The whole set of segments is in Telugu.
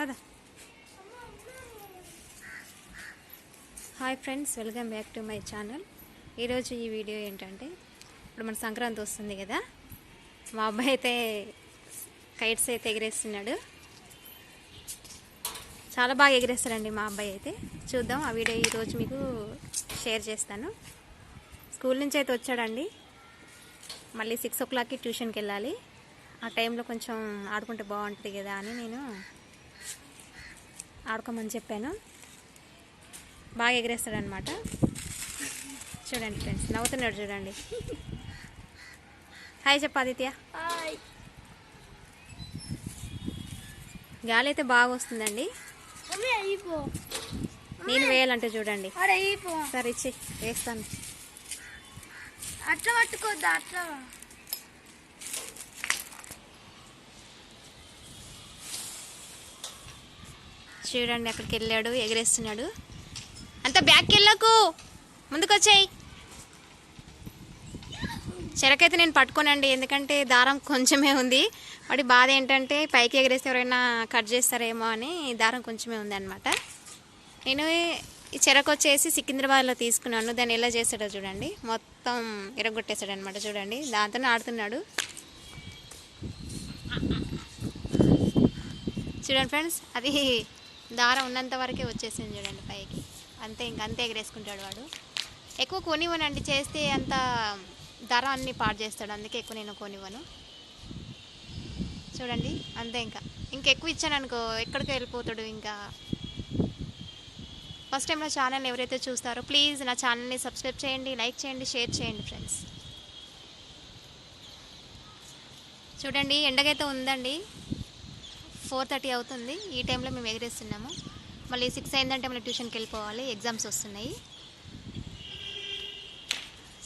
పద. Hi friends welcome back to my channel. ఈరోజు ఈ వీడియో ఏంటంటే ఇప్పుడు మన సంక్రాంతి వస్తుంది కదా మా అబ్బాయి అయితే కైట్స్ అయితే ఎగిరేస్తున్నాడు. చాలా బాగా ఎగిరేస్తాడండి మా అబ్బాయి అయితే. చూద్దాం ఆ వీడియో ఈరోజు మీకు షేర్ చేస్తాను. స్కూల్ నుంచి అయితే వచ్చాడండి. మళ్ళీ సిక్స్ ఓ క్లాక్కి ట్యూషన్కి వెళ్ళాలి. ఆ టైంలో కొంచెం ఆడుకుంటే బాగుంటుంది కదా అని నేను ఆడుకోమని చెప్పాను. బాగా ఎగిరేస్తాడనమాట చూడండి ఫ్రెండ్స్ నవ్వుతున్నాడు చూడండి. హాయ్ చెప్పు ఆదిత్య. హాయ్. గాలి అయితే బాగా వస్తుందండి. నేను వేయాలంటే చూడండి. సరే ఇచ్చి వేస్తాను. అట్లా పట్టుకోద్దా అట్లా? చూడండి అక్కడికి వెళ్ళాడు ఎగరేస్తున్నాడు. అంత బ్యాక్కి వెళ్ళకు ముందుకు వచ్చాయి చెరకైతే నేను పట్టుకోనండి ఎందుకంటే దారం కొంచెమే ఉంది. వాటి బాధ ఏంటంటే పైకి ఎగరేస్తే ఎవరైనా కట్ చేస్తారేమో అని దారం కొంచెమే ఉంది అనమాట నేను ఈ చెరకు వచ్చేసి సికింద్రాబాద్లో తీసుకున్నాను. దాన్ని ఎలా చేస్తాడో చూడండి. మొత్తం ఎరగొట్టేశాడు అనమాట చూడండి. దాంతోనే ఆడుతున్నాడు. చూడండి ఫ్రెండ్స్ అది దారం ఉన్నంత వరకే వచ్చేసింది చూడండి పైకి. అంతే ఇంక అంతే ఎగరేసుకుంటాడు వాడు. ఎక్కువ కొనివ్వనండి చేస్తే అంత ధర అన్ని పాడు చేస్తాడు. అందుకే ఎక్కువ నేను కొనివ్వను. చూడండి అంతే ఇంకా. ఇంకెక్కువ ఇచ్చాను అనుకో ఎక్కడికి వెళ్ళిపోతాడు ఇంకా. ఫస్ట్ టైం నా ఛానల్ ఎవరైతే చూస్తారో ప్లీజ్ నా ఛానల్ని సబ్స్క్రైబ్ చేయండి లైక్ చేయండి షేర్ చేయండి ఫ్రెండ్స్ చూడండి ఎండగైతే ఉందండి. ఫోర్ థర్టీ అవుతుంది. ఈ టైంలో మేము ఎగిరేస్తున్నాము. మళ్ళీ సిక్స్ అయిందంటే మళ్ళీ ట్యూషన్కి వెళ్ళిపోవాలి. ఎగ్జామ్స్ వస్తున్నాయి.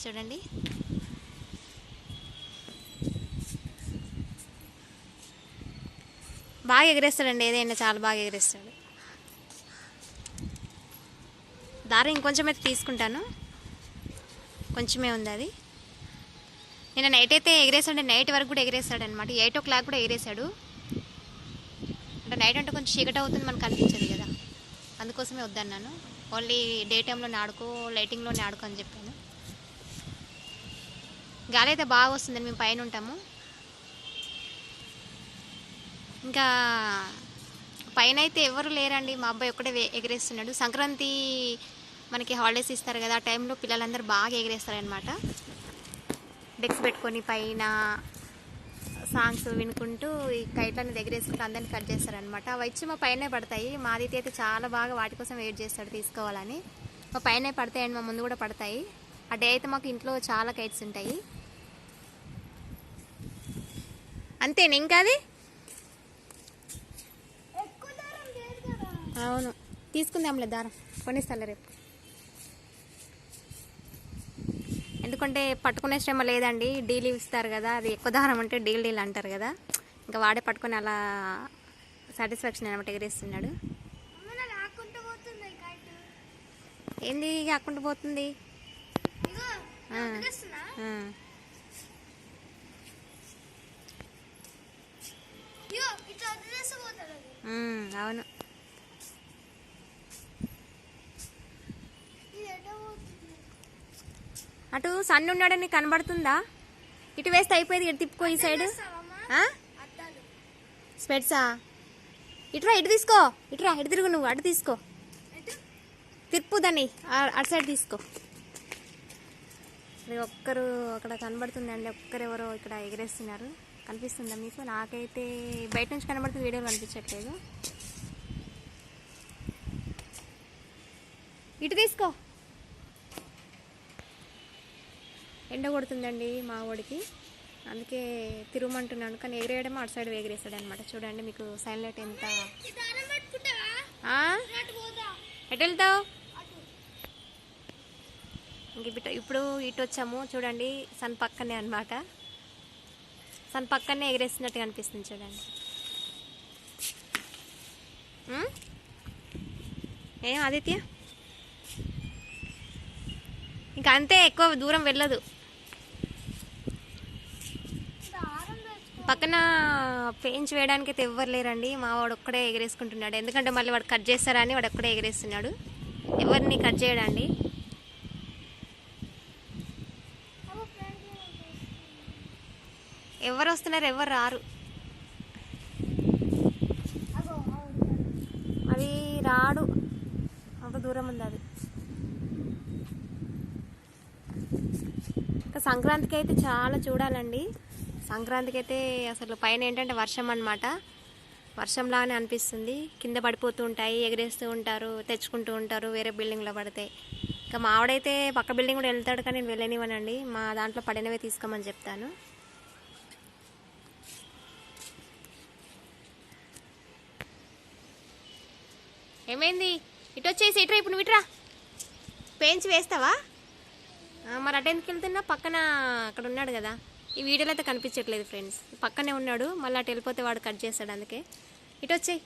చూడండి. బాగా ఎగరేస్తాడండి. ఏదైనా చాలా బాగా ఎగరేస్తాడు. దారం ఇంకొంచెం అయితే తీసుకుంటాను. కొంచెమే ఉంది అది. నేను నైట్ అయితే ఎగిరేసాడు నైట్ వరకు కూడా ఎగిరేస్తాడు అనమాట ఎయిట్ ఓ క్లాక్ కూడా ఎగిరేశాడు. అంటే నైట్ అంటే కొంచెం చీకటి అవుతుంది మనకు కనిపించదు కదా. అందుకోసమే వద్దన్నాను. ఓన్లీ డే టైంలోనే ఆడుకో లైటింగ్లోనే ఆడుకో అని చెప్పాను. గాలి అయితే బాగా వస్తుందని మేము పైన ఉంటాము. ఇంకా పైన అయితే ఎవరు లేరండి మా అబ్బాయి ఒక్కడే వే- సంక్రాంతి మనకి హాలిడేస్ ఇస్తారు కదా ఆ టైంలో పిల్లలందరూ బాగా ఎగరేస్తారనమాట డెక్స్ పెట్టుకొని పైన సాంగ్స్ వినుకుంటూ ఈ కైట్లను ఎగరేసుకుంటూ అందరిని కట్ చేస్తారనమాట అవి వచ్చి మా పైనే పడతాయి. మా ఆదిత్య అయితే చాలా బాగా వాటి కోసం వెయిట్ చేస్తాడు తీసుకోవాలని. మా పైనే పడతాయి అండ్ మా ముందు కూడా పడతాయి. ఆ డే అయితే మాకు ఇంట్లో చాలా కైట్స్ ఉంటాయి. అంతేనా ఇంకా అది? అవును. తీసుకుందాంలే దారం. కొనిస్తాలే రేపు. ఎందుకంటే పట్టుకునే శ్రమ లేదండి. డీల్ ఇస్తారు కదా. అది ఎక్కువ దారం అంటే డీల్ డీల్ అంటారు కదా. ఇంకా వాడే పట్టుకొని అలా సాటిస్ఫాక్షన్ అనమాట ఎగరేస్తున్నాడు. ఏంది కాకుండా పోతుంది? ఇగో ఆ. వదిలేస్తున్నా ఆ, ఇగో ఇట్లా వదిలేసి పోతాడు అది ఉమ్, అవును ఇది ఎట పోతుంది అటు సన్ ఉన్నాడని కనబడుతుందా? ఇటు వేస్తే అయిపోయింది ఇటు తిప్పుకో ఈ సైడ్. స్పెట్సా? ఇటురా ఇటు తీసుకో. ఇటురా ఇటు తిరుగు నువ్వు అటు తీసుకో. తిప్పు దాన్ని అటు సైడ్ తీసుకో. ఇక్కడ ఒక్కరు అక్కడ కనబడుతుందండి ఒక్కరెవరో ఇక్కడ ఎగరేస్తున్నారు. కనిపిస్తుందా మీకు? నాకైతే బయట నుంచి కనబడుతుంది వీడియో కనిపించట్లేదు. ఇటు తీసుకో. ఎండ కొడుతుందండి మా వాడికి అందుకే తిరుగుమంటున్నాను కానీ ఎగిరేయడం అటు సైడ్ ఎగిరేస్తాడు అనమాట చూడండి మీకు సైన్లైట్ ఎంత. ఎటు వెళ్తావు? ఇంక ఇప్పుడు ఇటు వచ్చాము. చూడండి సన్ పక్కనే అనమాట సన్ పక్కనే ఎగిరేస్తున్నట్టు కనిపిస్తుంది చూడండి. ఏం ఆదిత్య? ఇంకా అంతే ఎక్కువ దూరం వెళ్ళదు దారం తెచ్చుకో పక్కన పెయించ్ వేయడానికి అయితే ఎవ్వరు లేరండి. మా వాడు ఒక్కడే ఎగరేసుకుంటున్నాడు. ఎందుకంటే మళ్ళీ వాడు కట్ చేస్తారని వాడు ఒక్కడే ఎగరేస్తున్నాడు. ఎవరిని కట్ చేయడండి. ఎవరు వస్తున్నారు? ఎవరు రారు? అది రాడు. అంత దూరం ఉంది అది. ఇంకా సంక్రాంతికి అయితే చాలా చూడాలండి. సంక్రాంతికి అయితే అసలు పైన ఏంటంటే వర్షం అనమాట వర్షంలాగానే అనిపిస్తుంది. కింద పడిపోతూ ఉంటాయి ఎగరేస్తూ ఉంటారు తెచ్చుకుంటూ ఉంటారు వేరే బిల్డింగ్లో పడితే. ఇంకా మా ఆవిడైతే పక్క బిల్డింగ్ కూడా వెళ్తాడు కానీ నేను వెళ్ళనివ్వనండి. మా దాంట్లో పడినవే తీసుకోమని చెప్తాను. ఏమైంది? ఇటు వచ్చేసి ఇట్రా ఇప్పుడు నువ్వు ఇట్రా పెయించి వేస్తావా? మరి అటెందుకు వెళ్తున్నా? పక్కన అక్కడ ఉన్నాడు కదా. ఈ వీడియోలో అయితే కనిపించట్లేదు ఫ్రెండ్స్. పక్కనే ఉన్నాడు మళ్ళీ అటు వెళ్ళిపోతే వాడు కట్ చేస్తాడు అందుకే. ఇటు వచ్చేయి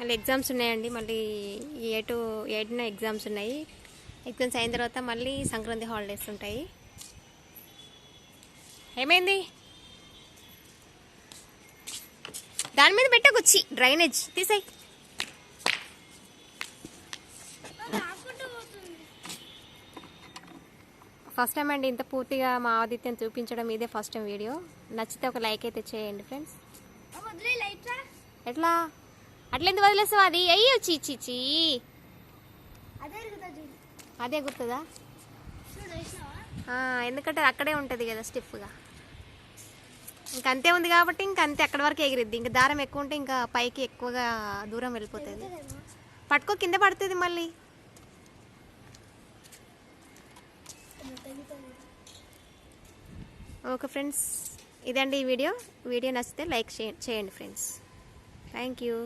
మళ్ళీ ఎగ్జామ్స్ ఉన్నాయండి మళ్ళీ ఎయిట్ ఎయిట్న ఎగ్జామ్స్ ఉన్నాయి. ఎగ్జామ్స్ అయిన తర్వాత మళ్ళీ సంక్రాంతి హాలిడేస్ ఉంటాయి. ఏమైంది? దాని మీద పెట్టకొచ్చి. డ్రైనేజ్. తీసేయి. ఫస్ట్ టైం అండి ఇంత పూర్తిగా మా ఆదిత్యం చూపించడం ఇదే ఫస్ట్ టైం వీడియో. నచ్చితే ఒక లైక్ అయితే చేయండి ఫ్రెండ్స్. ఎట్లా? అట్లా ఎందుకు వదిలేస్తావు అది అయ్యి ఇచ్చి అదే గుర్తుందా? ఎందుకంటే అక్కడే ఉంటుంది కదా స్టిఫ్గా. ఇంకంతే ఉంది కాబట్టి ఇంకంతే అంతే అక్కడి వరకు ఎగిరిద్ది. ఇంకా దారం ఎక్కువ ఉంటే ఇంకా పైకి ఎక్కువగా దూరం వెళ్ళిపోతుంది. పట్టుకో కింద పడుతుంది మళ్ళీ. ఓకే ఫ్రెండ్స్ ఇదండి ఈ వీడియో. వీడియో నచ్చితే లైక్ చేయండి ఫ్రెండ్స్. Thank you.